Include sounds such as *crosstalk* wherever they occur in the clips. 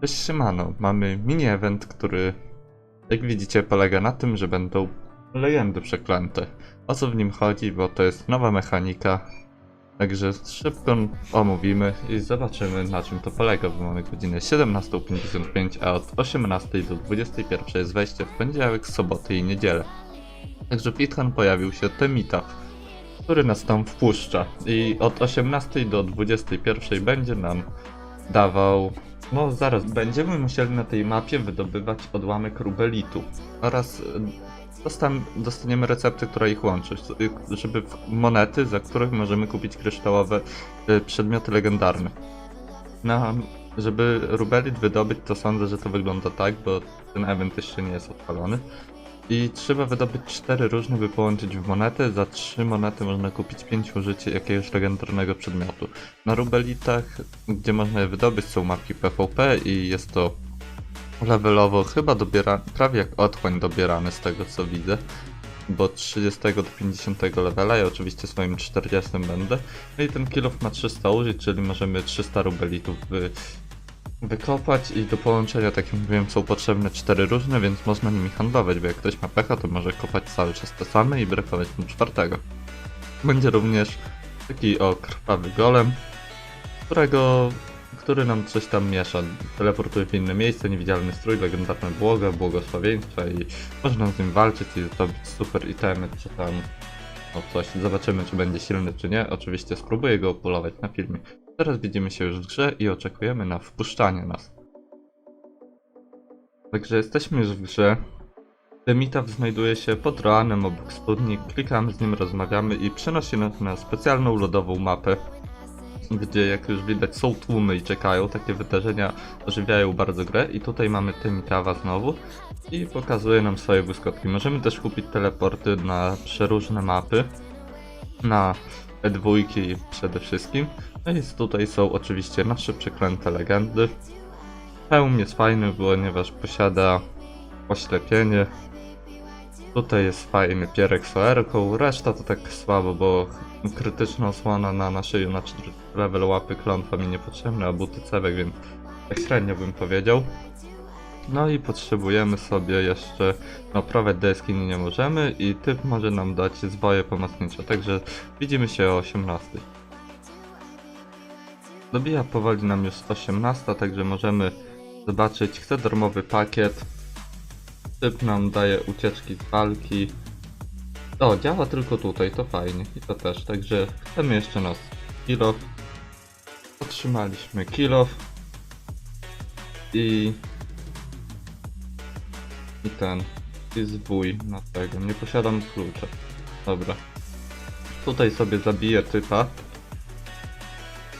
Cześć siemano, mamy mini event, który jak widzicie polega na tym, że będą legendy przeklęte. O co w nim chodzi, bo to jest nowa mechanika, także szybko omówimy i zobaczymy na czym to polega, bo mamy godzinę 17.55, a od 18 do 21 jest wejście w poniedziałek, soboty i niedzielę. Także Pithan pojawił się Temita, który nas tam wpuszcza i od 18 do 21 będzie nam dawał no zaraz, będziemy musieli na tej mapie wydobywać odłamek rubelitu oraz e, dostan dostaniemy receptę, która ich łączy, y, żeby monety, za których możemy kupić kryształowe y, przedmioty legendarne. No, żeby rubelit wydobyć, to sądzę, że to wygląda tak, bo ten event jeszcze nie jest odpalony. I trzeba wydobyć cztery różne, by połączyć w monety. Za trzy monety można kupić pięć użycie jakiegoś legendarnego przedmiotu. Na rubelitach, gdzie można je wydobyć, są mapki PvP i jest to levelowo chyba dobiera, prawie jak otchłań dobierane z tego co widzę. Bo od 30 do 50 levela, ja oczywiście swoim 40 będę. No i ten kilof ma 300 użyć, czyli możemy 300 rubelitów wy, wykopać i do połączenia, tak jak mówiłem, są potrzebne cztery różne, więc można nimi handlować, bo jak ktoś ma pecha, to może kopać cały czas te same i brakować mu czwartego. Będzie również taki o krwawy golem, którego, który nam coś tam miesza. Teleportuje w inne miejsce, niewidzialny strój, legendarne błoga, błogosławieństwa i można z nim walczyć i zdobyć super itemy, czy tam no coś. Zobaczymy, czy będzie silny, czy nie. Oczywiście spróbuję go opolować na filmie. Teraz widzimy się już w grze i oczekujemy na wpuszczanie nas. Także jesteśmy już w grze. Demitaw znajduje się pod Roanem obok studni, klikamy z nim, rozmawiamy i przenosi nas na specjalną lodową mapę, gdzie jak już widać są tłumy i czekają, takie wydarzenia ożywiają bardzo grę i tutaj mamy Demitawa znowu i pokazuje nam swoje błyskotki. Możemy też kupić teleporty na przeróżne mapy, na E2 przede wszystkim. No i tutaj są oczywiście nasze przeklęte legendy. Hełm jest fajny, ponieważ posiada oślepienie. Tutaj jest fajny pierek z OR-ką, reszta to tak słabo, bo krytyczna osłona na naszej na 4 level łapy klątwa mi niepotrzebna, a buty cewek, więc tak średnio bym powiedział. No i potrzebujemy sobie jeszcze, no prowadź deski nie możemy i typ może nam dać zwoje pomocnicze, także widzimy się o 18. Dobija powoli nam już 18, także możemy zobaczyć, chcę darmowy pakiet. Typ nam daje ucieczki z walki. O, działa tylko tutaj, to fajnie i to też, także chcemy jeszcze nas kilof. Otrzymaliśmy kilof. I... I ten. I zwój na tego, nie posiadam klucza. Dobra. Tutaj sobie zabiję typa.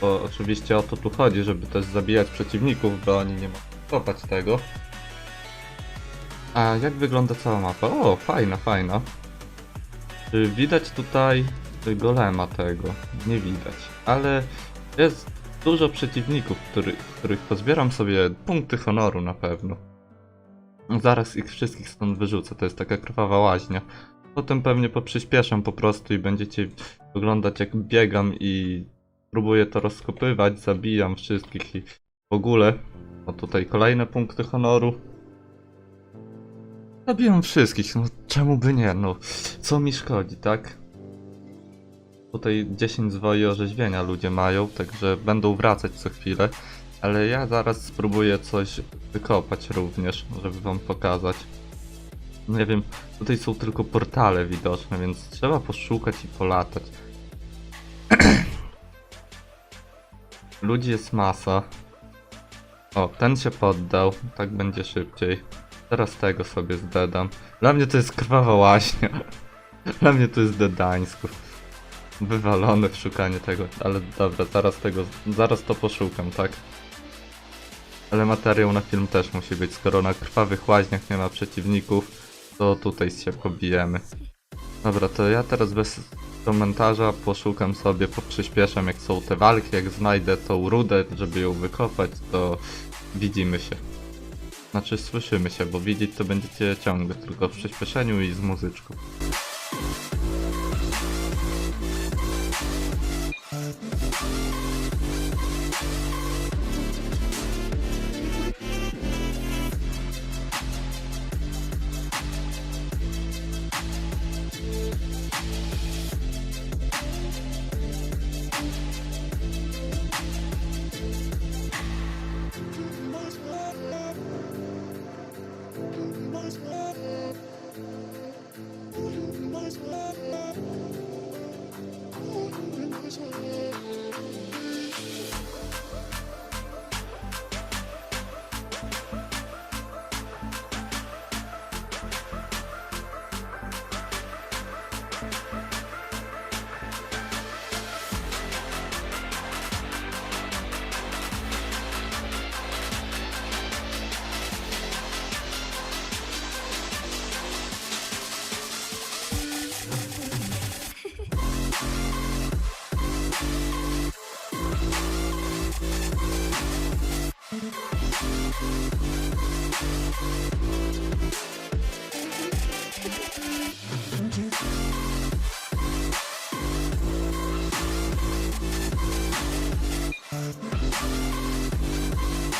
Bo oczywiście o to tu chodzi, żeby też zabijać przeciwników, bo oni nie mogą kopać tego. A jak wygląda cała mapa? O, fajna, fajna. Czy widać tutaj golema tego? Nie widać. Ale jest dużo przeciwników, który, których pozbieram sobie punkty honoru na pewno. Zaraz ich wszystkich stąd wyrzucę, to jest taka krwawa łaźnia. Potem pewnie poprzyspieszam po prostu i będziecie wyglądać jak biegam i próbuję to rozkopywać, zabijam wszystkich i w ogóle. O tutaj kolejne punkty honoru. Zabijam wszystkich, no czemu by nie, no co mi szkodzi, tak? Tutaj 10 zwoi orzeźwienia ludzie mają, także będą wracać co chwilę. Ale ja zaraz spróbuję coś wykopać również, żeby wam pokazać. Nie wiem, tutaj są tylko portale widoczne, więc trzeba poszukać i polatać. Ludzi jest masa. O, ten się poddał, tak będzie szybciej. Teraz tego sobie zdedam. Dla mnie to jest krwawa łaźnia. *laughs* Dla mnie to jest dedańsku. Wywalone w szukanie tego, ale dobra, zaraz tego, zaraz to poszukam, tak? Ale materiał na film też musi być, skoro na krwawych łaźniach nie ma przeciwników, to tutaj się pobijemy. Dobra, to ja teraz bez komentarza poszukam sobie, poprzyspieszam jak są te walki, jak znajdę tą rudę, żeby ją wykopać, to widzimy się. Znaczy słyszymy się, bo widzieć to będziecie ciągle, tylko w przyspieszeniu i z muzyczką.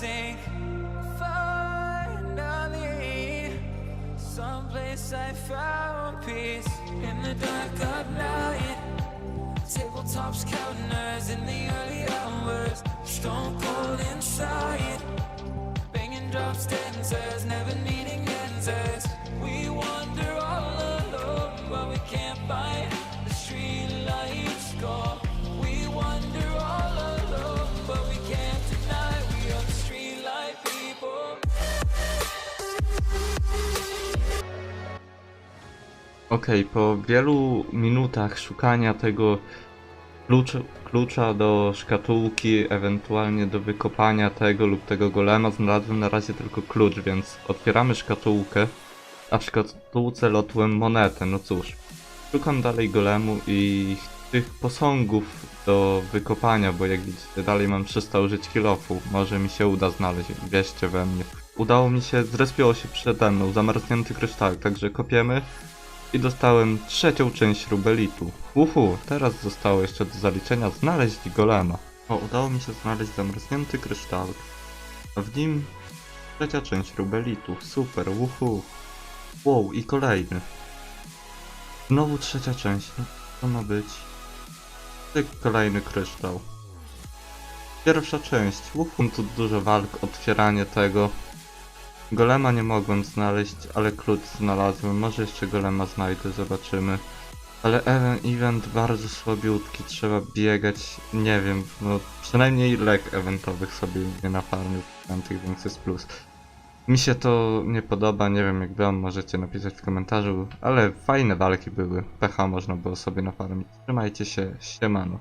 sink. Finally, someplace I found peace in the dark of night. Tabletops, counters in the early hours, stone cold inside. Okej, po wielu minutach szukania tego klucza, do szkatułki, ewentualnie do wykopania tego lub tego golema, znalazłem na razie tylko klucz, więc otwieramy szkatułkę, a szkatułce lotłem monetę, no cóż. Szukam dalej golemu i tych posągów do wykopania, bo jak widzicie dalej mam 300 użyć kilofu, może mi się uda znaleźć, wierzcie we mnie. Udało mi się, zrespiło się przede mną zamarznięty kryształek, także kopiemy. I dostałem trzecią część rubelitu. Uhu, teraz zostało jeszcze do zaliczenia znaleźć golema. O, udało mi się znaleźć zamrznięty kryształek. A w nim trzecia część rubelitu. Super, uhu. Wow, i kolejny. Znowu trzecia część. No, co ma być? Tyk, kolejny kryształ. Pierwsza część. Uhu, tu dużo walk, otwieranie tego. Golema nie mogłem znaleźć, ale klucz znalazłem. Może jeszcze golema znajdę, zobaczymy. Ale event, event bardzo słabiutki, trzeba biegać, nie wiem, no przynajmniej lek eventowych sobie nie nafarmił, tych więc jest plus. Mi się to nie podoba, nie wiem jak wam, możecie napisać w komentarzu, ale fajne walki były, pecha można było sobie nafarmić. Trzymajcie się, siemano.